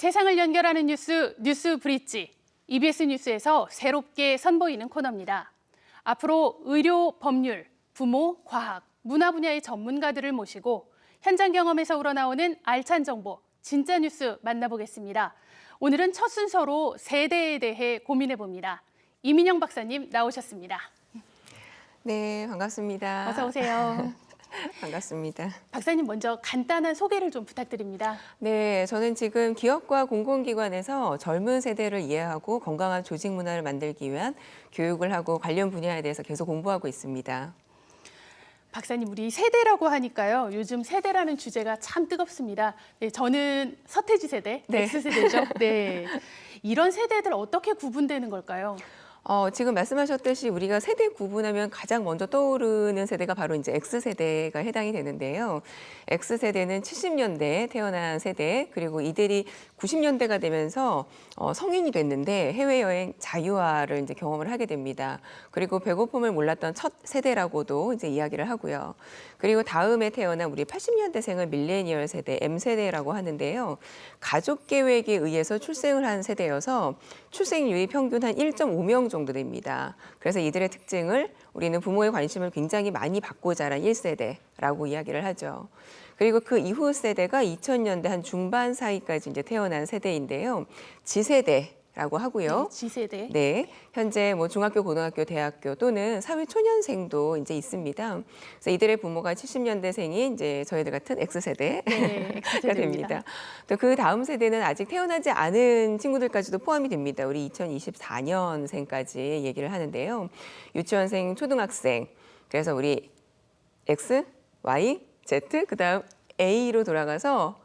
세상을 연결하는 뉴스 뉴스 브릿지 EBS 뉴스에서 새롭게 선보이는 코너입니다. 앞으로 의료, 법률, 부모, 과학, 문화 분야의 전문가들을 모시고 현장 경험에서 우러나오는 알찬 정보, 진짜 뉴스 만나보겠습니다. 오늘은 첫 순서로 세대에 대해 고민해 봅니다. 이민영 박사님 나오셨습니다. 네, 반갑습니다. 어서 오세요. 반갑습니다. 박사님 먼저 간단한 소개를 좀 부탁드립니다. 네, 저는 지금 기업과 공공기관에서 젊은 세대를 이해하고 건강한 조직 문화를 만들기 위한 교육을 하고 관련 분야에 대해서 계속 공부하고 있습니다. 박사님, 우리 세대라고 하니까요. 요즘 세대라는 주제가 참 뜨겁습니다. 네, 저는 서태지 세대, 네. X세대죠. 네. 이런 세대들 어떻게 구분되는 걸까요? 어, 지금 말씀하셨듯이 우리가 세대 구분하면 가장 먼저 떠오르는 세대가 바로 이제 X세대가 해당이 되는데요. X세대는 70년대에 태어난 세대, 그리고 이들이 90년대가 되면서 어, 성인이 됐는데 해외여행 자유화를 이제 경험을 하게 됩니다. 그리고 배고픔을 몰랐던 첫 세대라고도 이제 이야기를 하고요. 그리고 다음에 태어난 우리 80년대생을 밀레니얼 세대, M세대라고 하는데요. 가족 계획에 의해서 출생을 한 세대여서 출생률이 평균 한 1.5명 정도 됩니다. 그래서 이들의 특징을 우리는 부모의 관심을 굉장히 많이 받고 자란 1세대라고 이야기를 하죠. 그리고 그 이후 세대가 2000년대 한 중반 사이까지 이제 태어난 세대인데요. 지세대 라고 하고요. 네, G세대. 네, 현재 뭐 중학교, 고등학교, 대학교 또는 사회 초년생도 이제 있습니다. 그래서 이들의 부모가 70년대생이 이제 저희들 같은 X세대 네, 가. 됩니다. 또 그 다음 세대는 아직 태어나지 않은 친구들까지도 포함이 됩니다. 우리 2024년생까지 얘기를 하는데요. 유치원생, 초등학생. 그래서 우리 X, Y, Z, 그다음 A로 돌아가서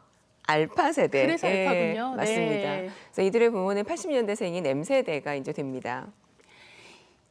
알파 세대. 그래서 예, 알파군요. 맞습니다. 네. 그래서 이들의 부모는 80년대생인 M 세대가 이제 됩니다.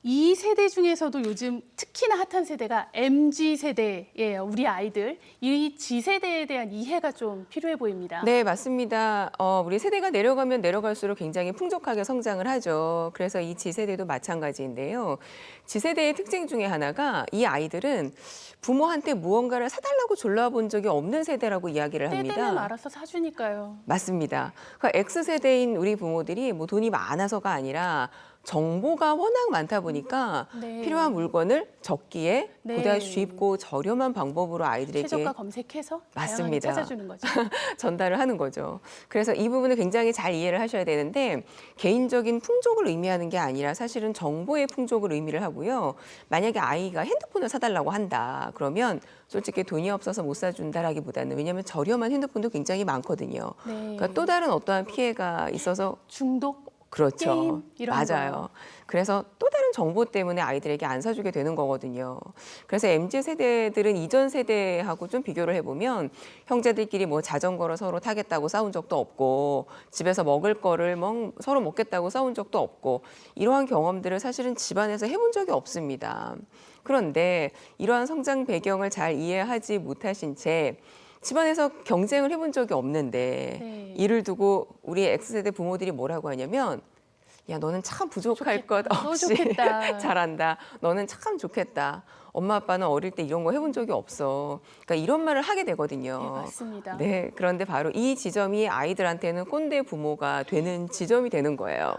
이 세대 중에서도 요즘 특히나 핫한 세대가 MG 세대예요. 우리 아이들. 이 G 세대에 대한 이해가 좀 필요해 보입니다. 네, 맞습니다. 어, 우리 세대가 내려가면 내려갈수록 굉장히 풍족하게 성장을 하죠. 그래서 이 지세대도 마찬가지인데요. 지세대의 특징 중에 하나가 이 아이들은 부모한테 무언가를 사달라고 졸라본 적이 없는 세대라고 이야기를 합니다. 알아서 사주니까요. 맞습니다. 그러니까 X세대인 우리 부모들이 뭐 돈이 많아서가 아니라 정보가 워낙 많다 보니까 네. 필요한 물건을 적기에 네. 보다 쉽고 저렴한 방법으로 아이들에게 최저가 검색해서 맞습니다. 찾아주는 거죠. 전달을 하는 거죠. 그래서 이 부분을 굉장히 잘 이해를 하셔야 되는데 개인적인 풍족을 의미하는 게 아니라 사실은 정보의 풍족을 의미를 하고요. 만약에 아이가 핸드폰을 사달라고 한다. 그러면 솔직히 돈이 없어서 못 사준다라기보다는 왜냐하면 저렴한 핸드폰도 굉장히 많거든요. 네. 그러니까 또 다른 어떠한 피해가 있어서 중독 그렇죠. 게임 맞아요. 거. 그래서 또 다른 정보 때문에 아이들에게 안 사주게 되는 거거든요. 그래서 MZ 세대들은 이전 세대하고 좀 비교를 해보면 형제들끼리 뭐 자전거를 서로 타겠다고 싸운 적도 없고 집에서 먹을 거를 뭐 서로 먹겠다고 싸운 적도 없고 이러한 경험들을 사실은 집안에서 해본 적이 없습니다. 그런데 이러한 성장 배경을 잘 이해하지 못하신 채 집안에서 경쟁을 해본 적이 없는데 네. 이를 두고 우리 X세대 부모들이 뭐라고 하냐면 야 너는 참 부족할 좋겠다. 것너 없이. 잘한다. 너는 참 좋겠다. 엄마 아빠는 어릴 때 이런 거 해본 적이 없어. 그러니까 이런 말을 하게 네, 되거든요. 맞습니다. 네, 그런데 바로 이 지점이 아이들한테는 꼰대 부모가 되는 지점이 되는 거예요.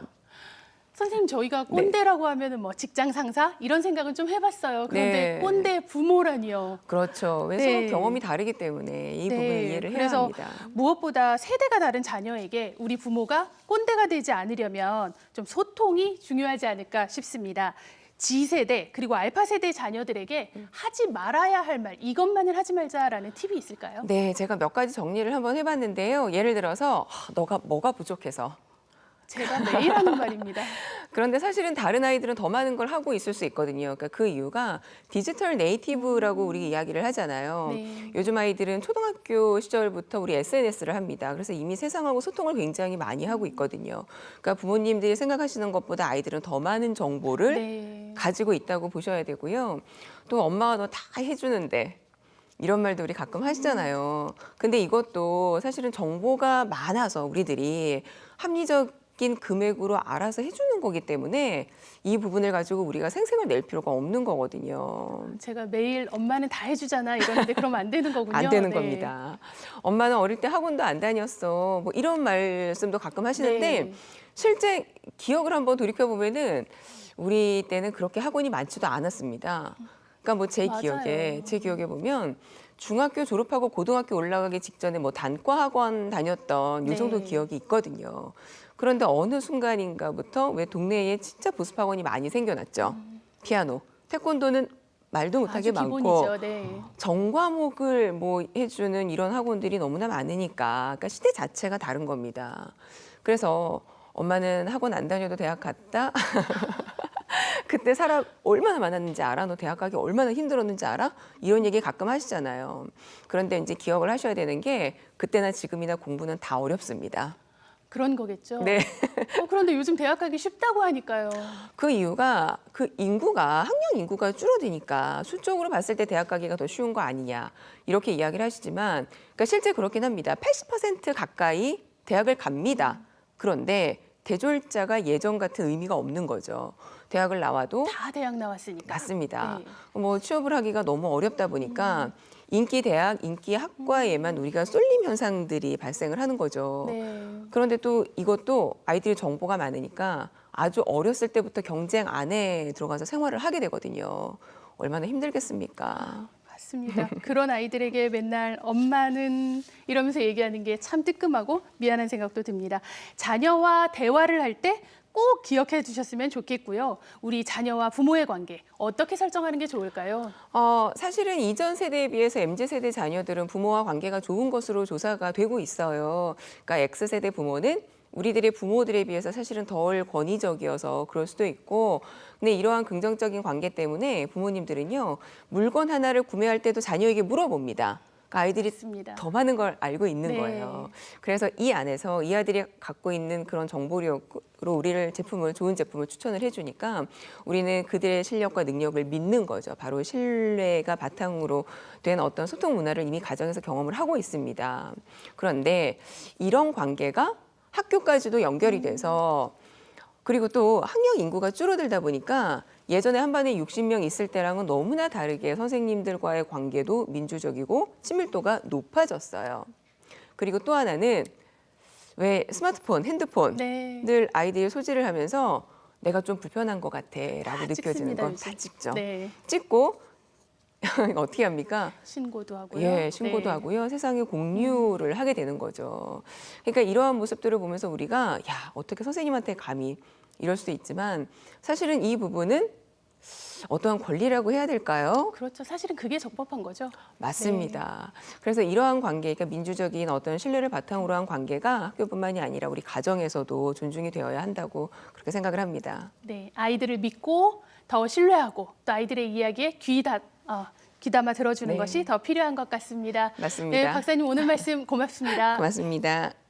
선생님 저희가 꼰대라고 하면은 뭐 직장 상사 이런 생각은 좀 해봤어요. 그런데 네. 꼰대 부모라니요. 그렇죠. 왜 네. 서로 경험이 다르기 때문에 이 부분을 이해를 해야 그래서 합니다. 무엇보다 세대가 다른 자녀에게 우리 부모가 꼰대가 되지 않으려면 좀 소통이 중요하지 않을까 싶습니다. G세대 그리고 알파 세대 자녀들에게 하지 말아야 할 말 이것만을 하지 말자라는 팁이 있을까요? 네, 제가 몇 가지 정리를 한번 해봤는데요. 예를 들어서 하, 너가 뭐가 부족해서 제가 매일 하는 말입니다. 그런데 사실은 다른 아이들은 더 많은 걸 하고 있을 수 있거든요. 그러니까 그 이유가 디지털 네이티브라고 우리 이야기를 하잖아요. 네. 요즘 아이들은 초등학교 시절부터 우리 SNS를 합니다. 그래서 이미 세상하고 소통을 굉장히 많이 하고 있거든요. 그러니까 부모님들이 생각하시는 것보다 아이들은 더 많은 정보를 네. 가지고 있다고 보셔야 되고요. 또 엄마가 너 다 해주는데 이런 말도 우리 가끔 하시잖아요. 근데 이것도 사실은 정보가 많아서 우리들이 합리적 맡긴 금액으로 알아서 해주는 거기 때문에 이 부분을 가지고 우리가 생생을 낼 필요가 없는 거거든요. 제가 매일 엄마는 다 해주잖아 이러는데 그러면 안 되는 거군요. 안 되는 네. 겁니다. 엄마는 어릴 때 학원도 안 다녔어. 뭐 이런 말씀도 가끔 하시는데 네. 실제 기억을 한번 돌이켜 보면은 우리 때는 그렇게 학원이 많지도 않았습니다. 그러니까 뭐 제. 기억에 제 기억에 보면 중학교 졸업하고 고등학교 올라가기 직전에 뭐 단과 학원 다녔던 요 정도 네. 기억이 있거든요. 그런데 어느 순간인가부터 왜 동네에 진짜 보습 학원이 많이 생겨났죠. 피아노, 태권도는 말도 못하게 음. 아주 많고 기본이죠. 네. 정과목을 뭐 해주는 이런 학원들이 너무나 많으니까 그러니까 시대 자체가 다른 겁니다. 그래서 엄마는 학원 안 다녀도 대학 갔다. 그때 사람 얼마나 많았는지 알아? 너 대학 가기 얼마나 힘들었는지 알아? 이런 얘기 가끔 하시잖아요. 그런데 이제 기억을 하셔야 되는 게 그때나 지금이나 공부는 다 어렵습니다. 그런 거겠죠. 네. 어, 그런데 요즘 대학 가기 쉽다고 하니까요. 그 이유가 그 인구가 학령 인구가 줄어드니까 수적으로 봤을 때 대학 가기가 더 쉬운 거 아니냐 이렇게 이야기를 하시지만 그러니까 실제 그렇긴 합니다. 80% 가까이 대학을 갑니다. 그런데 대졸자가 예전 같은 의미가 없는 거죠. 대학을 나와도 다 대학 나왔으니까. 맞습니다. 네. 뭐 취업을 하기가 너무 어렵다 보니까 인기 대학, 인기 학과에만 우리가 쏠림 현상들이 발생을 하는 거죠. 네. 그런데 또 이것도 아이들이 정보가 많으니까 아주 어렸을 때부터 경쟁 안에 들어가서 생활을 하게 되거든요. 얼마나 힘들겠습니까? 맞습니다. 그런 아이들에게 맨날 엄마는 이러면서 얘기하는 게 참 뜨끔하고 미안한 생각도 듭니다. 자녀와 대화를 할 때 꼭 기억해 주셨으면 좋겠고요. 우리 자녀와 부모의 관계 어떻게 설정하는 게 좋을까요? 어, 사실은 이전 세대에 비해서 MZ 세대 자녀들은 부모와 관계가 좋은 것으로 조사가 되고 있어요. 그러니까 X 세대 부모는 우리들의 부모들에 비해서 사실은 덜 권위적이어서 그럴 수도 있고, 근데 이러한 긍정적인 관계 때문에 부모님들은요 물건 하나를 구매할 때도 자녀에게 물어봅니다. 그러니까 아이들이 맞습니다. 더 많은 걸 알고 있는 네. 거예요. 그래서 이 안에서 이 아들이 갖고 있는 그런 정보력으로 우리를 제품을 좋은 제품을 추천을 해주니까 우리는 그들의 실력과 능력을 믿는 거죠. 바로 신뢰가 바탕으로 된 어떤 소통 문화를 이미 가정에서 경험을 하고 있습니다. 그런데 이런 관계가 학교까지도 연결이 돼서 그리고 또 학령 인구가 줄어들다 보니까 예전에 한 반에 60명 있을 때랑은 너무나 다르게 선생님들과의 관계도 민주적이고 친밀도가 높아졌어요. 그리고 또 하나는 왜 스마트폰, 핸드폰 네. 늘 아이들이 소지를 하면서 내가 좀 불편한 것 같아라고 다 느껴지는 건. 다 찍죠. 네. 찍고 어떻게 합니까? 신고도 하고요. 예, 신고도 네. 하고요. 세상에 공유를 하게 되는 거죠. 그러니까 이러한 모습들을 보면서 우리가 야, 어떻게 선생님한테 감히 이럴 수도 있지만 사실은 이 부분은 어떠한 권리라고 해야 될까요? 그렇죠. 사실은 그게 적법한 거죠. 맞습니다. 그래서 이러한 관계, 그러니까 민주적인 어떤 신뢰를 바탕으로 한 관계가 학교뿐만이 아니라 우리 가정에서도 존중이 되어야 한다고 그렇게 생각을 합니다. 네, 아이들을 믿고 더 신뢰하고 또 아이들의 이야기에 귀다 어, 귀담아 들어주는 네. 것이 더 필요한 것 같습니다. 맞습니다. 네, 박사님 오늘 말씀 고맙습니다. 고맙습니다.